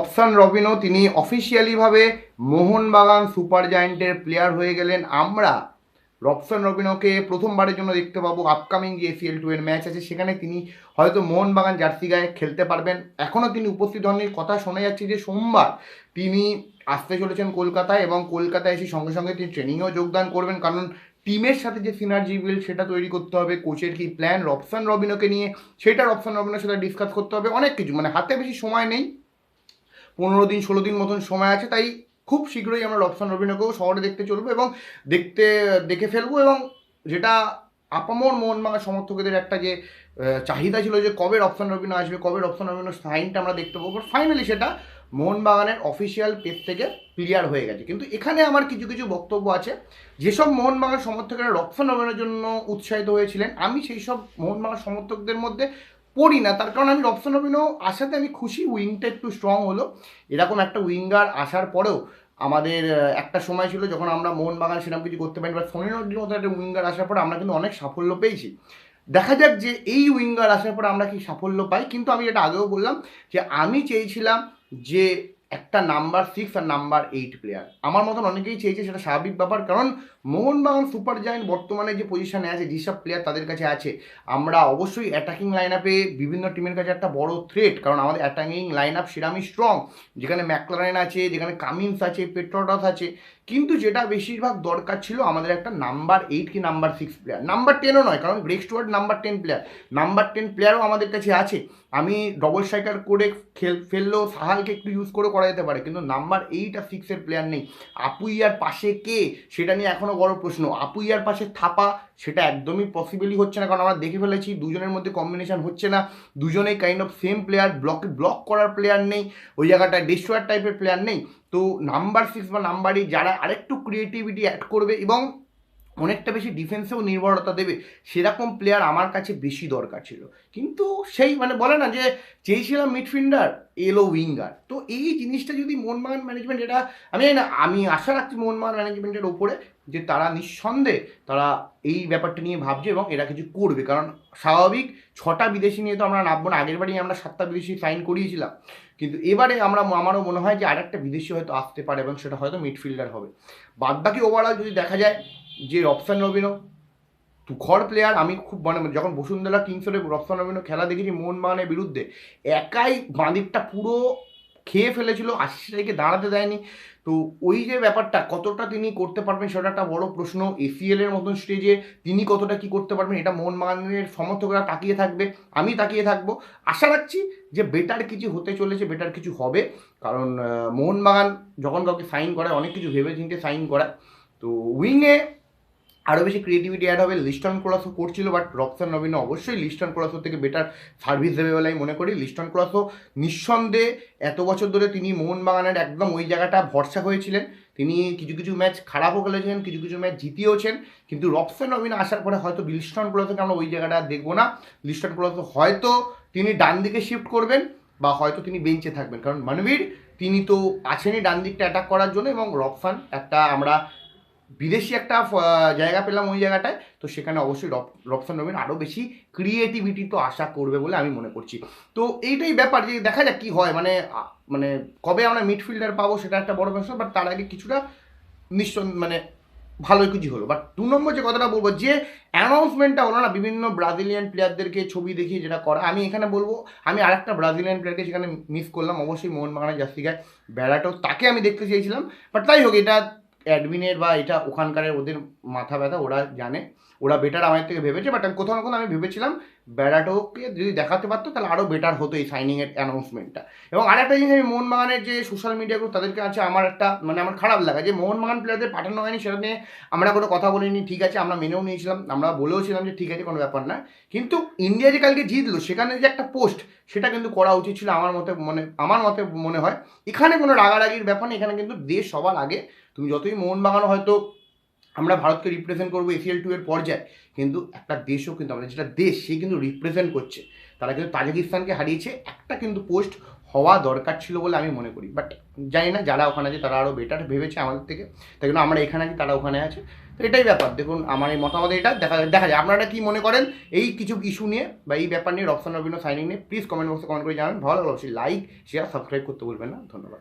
Robson Robinho তিনি অফিসিয়ালিভাবে Mohun Bagan super জায়েন্টের প্লেয়ার হয়ে গেলেন। আমরা রবসান রবিনোকে প্রথমবারের জন্য দেখতে পাবো আপকামিং যে এসিএল টু এর ম্যাচ আছে। সেখানে তিনি হয়তো মোহনবাগান জার্সি গায়ে খেলতে পারবেন। এখনও তিনি উপস্থিত হননি। কথা শোনা যাচ্ছে যে সোমবার তিনি আসতে চলেছেন কলকাতায় এবং কলকাতায় এসে সঙ্গে সঙ্গে তিনি ট্রেনিংয়েও যোগদান করবেন। কারণ টিমের সাথে যে সিনার্জি বিল সেটা তৈরি করতে হবে। কোচের কি প্ল্যান রবসান রবিনোকে নিয়ে সেটা রবসান রবিনোর সাথে ডিসকাস করতে হবে। অনেক কিছু। মানে হাতে বেশি সময় নেই। পনেরো দিন, ষোলো দিন মতন সময় আছে, তাই খুব শীঘ্রই আমরা রবসান রবিনোকেও শহরে দেখতে চলবো এবং দেখতে, দেখে ফেলব এবং যেটা আপামর মোহনবাগান সমর্থকদের একটা যে চাহিদা ছিল যে কবে রবসান রবিনো আসবে, কবে রবসান রবিনোর সাইনটা আমরা দেখতে পাবো ফাইনালি সেটা মোহনবাগানের অফিসিয়াল পেজ থেকে ক্লিয়ার হয়ে গেছে। কিন্তু এখানে আমার কিছু কিছু বক্তব্য আছে। যেসব মোহনবাগান সমর্থকেরা রবসান রবিনোর জন্য উৎসাহিত হয়েছিলেন, আমি সেই সব মোহনবাগান সমর্থকদের মধ্যে পড়ি না, তার কারণ আমি রপসন অভিনয় আসাতে আমি খুশি, উইংটা একটু স্ট্রং হলো। এরকম একটা উইঙ্গার আসার পরেও আমাদের একটা সময় ছিল যখন আমরা মোহনবাগান সেরকম কিছু করতে পারি বা সোনির নদীর মতো একটা উইঙ্গার আসার পরে আমরা কিন্তু অনেক সাফল্য পেয়েছি। দেখা যাক যে এই উইঙ্গার আসার পরে আমরা কি সাফল্য পাই, কিন্তু আমি এটা আগেও বললাম যে আমি চেয়েছিলাম যে একটা নাম্বার সিক্স আর নাম্বার এইট প্লেয়ার আমার মতন অনেকেই চেয়েছে সেটা স্বাভাবিক ব্যাপার, কারণ মোহনবাগান সুপার জায়েন্ট বর্তমানে যে পজিশনে আছে যেসব প্লেয়ার তাদের কাছে আছে, আমরা অবশ্যই অ্যাটাকিং লাইন আপে বিভিন্ন টিমের কাছে একটা বড় থ্রেট কারণ আমাদের অ্যাটাকিং লাইন আপ সেরামই স্ট্রং যেখানে ম্যাকলারেন আছে, যেখানে কামিন্স আছে পেট্রোডাস আছে কিন্তু যেটা বেশিরভাগ দরকার ছিল আমাদের একটা নাম্বার এইট কি নাম্বার সিক্স প্লেয়ার নাম্বার টেনও নয়, কারণ Greg Stewart number ten player number ten প্লেয়ারও আমাদের কাছে আছে। আমি ডবল স্ট্রাইকার করে খেল ফেললেও সাহালকে একটু ইউজ করে করা যেতে পারে, কিন্তু নাম্বার এইট আর সিক্সের প্লেয়ার নেই। আপুইয়ার পাশে কে? সেটা নিয়ে এখনও বড় প্রশ্ন। আপুইয়ার পাশে থাপা, সেটা একদমই পসিবলই হচ্ছে না, কারণ আমরা দেখে ফেলেছি, দুজনের মধ্যে কম্বিনেশন হচ্ছে না। দুজনেই kind of same player block block করার প্লেয়ার নেই। ওই জায়গাটায় ডিস্ট্রয়ার টাইপের প্লেয়ার নেই। তো নাম্বার সিক্স বা নাম্বার এইট যারা আরেকটু ক্রিয়েটিভিটি অ্যাড করবে এবং অনেকটা বেশি ডিফেন্সেও নির্ভরতা দেবে। সেরকম প্লেয়ার আমার কাছে বেশি দরকার ছিল। কিন্তু সেই মানে বলে না যে চেয়েছিলাম মিডফিল্ডার এলো উইঙ্গার তো এই জিনিসটা যদি মোহনবাগান ম্যানেজমেন্ট এটা, আমি না, আমি আশা রাখছি মোহনবাগান ম্যানেজমেন্টের ওপরে যে তারা নিঃসন্দেহে তারা এই ব্যাপারটা নিয়ে ভাবছে এবং এরা কিছু করবে। কারণ স্বাভাবিক ছটা বিদেশি নিয়ে তো আমরা নামবো না। আগের বারেই আমরা সাতটা বিদেশি সাইন করিয়েছিলাম। কিন্তু এবারে আমরা, আমারও মনে হয় যে আরেকটা বিদেশি হয়তো আসতে পারে এবং সেটা হয়তো মিডফিল্ডার হবে। বাদবাকি ওভারঅল যদি দেখা যায় যে রবসান রবিনো তুখর প্লেয়ার আমি খুব মানে যখন বসুন্ধরা কিংসরে রবসান রবিনো খেলা দেখেছি মোহনবাগানের বিরুদ্ধে, একাই বাঁদিকটা পুরো খেয়ে ফেলেছিল আশিস রায়কে দাঁড়াতে দেয়নি। তো ওই যে ব্যাপারটা, কতটা তিনি করতে পারবেন সেটা একটা বড় প্রশ্ন এসিএল এর মতন স্টেজে তিনি কতটা কি করতে পারবেন এটা মোহনবাগানের সমর্থকরা তাকিয়ে থাকবে, আমি তাকিয়ে থাকব। আশা রাখছি যে বেটার কিছু হতে চলেছে বেটার কিছু হবে, কারণ মোহনবাগান যখন কাউকে সাইন করায় অনেক কিছু ভেবে চিন্তে সাইন করায়। তো উইংয়ে আরও বেশি ক্রিয়েটিভিটি অ্যাড হবে। লিস্টন ক্লাসও করছিল বাট রবসান নবীন অবশ্যই লিস্টন ক্লাসো থেকে বেটার সার্ভিস দেবে বলে আমি মনে করি। লিস্টন ক্লাসও নিঃসন্দেহে এত বছর ধরে তিনি মোহনবাগানের একদম ওই জায়গাটা ভরসা হয়েছিলেন। তিনি কিছু কিছু ম্যাচ খারাপও খেলেছেন, কিছু কিছু ম্যাচ জিতিয়েওছেন। কিন্তু রবসান নবীন আসার পরে হয়তো লিস্টন ক্লাসকে আমরা ওই জায়গাটা দেখব না। লিস্টন ক্লাস হয়তো তিনি ডান দিকে শিফট করবেন বা হয়তো তিনি বেঞ্চে থাকবেন। কারণ, মানবীর, তিনি তো আছেনই ডান দিকটা অ্যাটাক করার জন্য এবং রবসান একটা আমরা বিদেশি একটা জায়গা পেলাম ওই জায়গাটায়, তো সেখানে অবশ্যই রব রবসান রবিন আরও বেশি ক্রিয়েটিভিটি তো আশা করবে বলে আমি মনে করছি। তো এইটাই ব্যাপার যে দেখা যাক কী হয় মানে মানে কবে আমরা মিডফিল্ডার পাবো সেটা একটা বড় বিষয় বাট তার আগে কিছুটা নিশ্চয় মানে ভালোই কিছু হলো। বাট দু নম্বর যে কথাটা বলব, যে অ্যানাউন্সমেন্টটা হলো না, বিভিন্ন ব্রাজিলিয়ান প্লেয়ারদেরকে ছবি দেখিয়ে যেটা করা, আমি এখানে বলব, আমি আরেকটা ব্রাজিলিয়ান প্লেয়ারকে সেখানে মিস করলাম, অবশ্যই মোহনবাগানের জার্সি গায়ে বেড়াটো তাকে আমি দেখতে চেয়েছিলাম বাট তাই হোক, এটা অ্যাডমিনের বা এটা ওখানকারের ওদের মাথা ব্যথা, ওরা জানে। ওরা বেটার আমার থেকে ভেবেছে বাট কোথাও না কোথাও আমি ভেবেছিলাম ব্যারাটোকে যদি দেখাতে পারতো, তাহলে আরও বেটার হতো এই সাইনিংয়ের অ্যানাউন্সমেন্টটা এবং আরেকটা জিনিস আমি মোহনবাগানের যে সোশ্যাল মিডিয়া গ্রুপ তাদেরকে আছে আমার একটা মানে আমার খারাপ লাগা, যে মোহনবাগান প্লেয়ারদের পাঠানো হয়নি, সেটা নিয়ে আমরা কোনো কথা বলিনি, ঠিক আছে, আমরা মেনেও নিয়েছিলাম, আমরা বলেওছিলাম যে ঠিক আছে, কোনো ব্যাপার না। কিন্তু ইন্ডিয়া যে কালকে জিতলো, সেখানে যে একটা পোস্ট সেটা কিন্তু করা উচিত ছিল আমার মতে, মনে, আমার মতে মনে হয়। এখানে কোনো রাগারাগির ব্যাপার নেই, এখানে কিন্তু দেশ সবার আগে। তুমি যতই মোহনবাগানও হয়তো আমরা ভারতকে রিপ্রেজেন্ট করব এসিএল টু এর পর্যায়ে। কিন্তু একটা দেশও কিন্তু আমাদের, যেটা দেশ, সে কিন্তু রিপ্রেজেন্ট করছে। তারা কিন্তু তাজিকিস্তানকে হারিয়েছে। একটা কিন্তু পোস্ট হওয়া দরকার ছিল বলে আমি মনে করি। বাট জানি না যারা ওখানে আছে, তারা আরও বেটার ভেবেছে আমাদের থেকে। তাই জন্য আমরা এখানে আছি, তারা ওখানে আছে। তো এটাই ব্যাপার। দেখুন, আমার এই মতামত এটা। দেখা দেখা যায় আপনারা কি মনে করেন এই কিছু ইস্যু নিয়ে বা এই ব্যাপার নিয়ে রক্সান রবিনো সাইনিং নিয়ে প্লিজ কমেন্ট বক্সে কমেন্ট করে জানান। ভালো লাগলে, অবশ্যই লাইক শেয়ার সাবস্ক্রাইব করতে বলবেন না। ধন্যবাদ।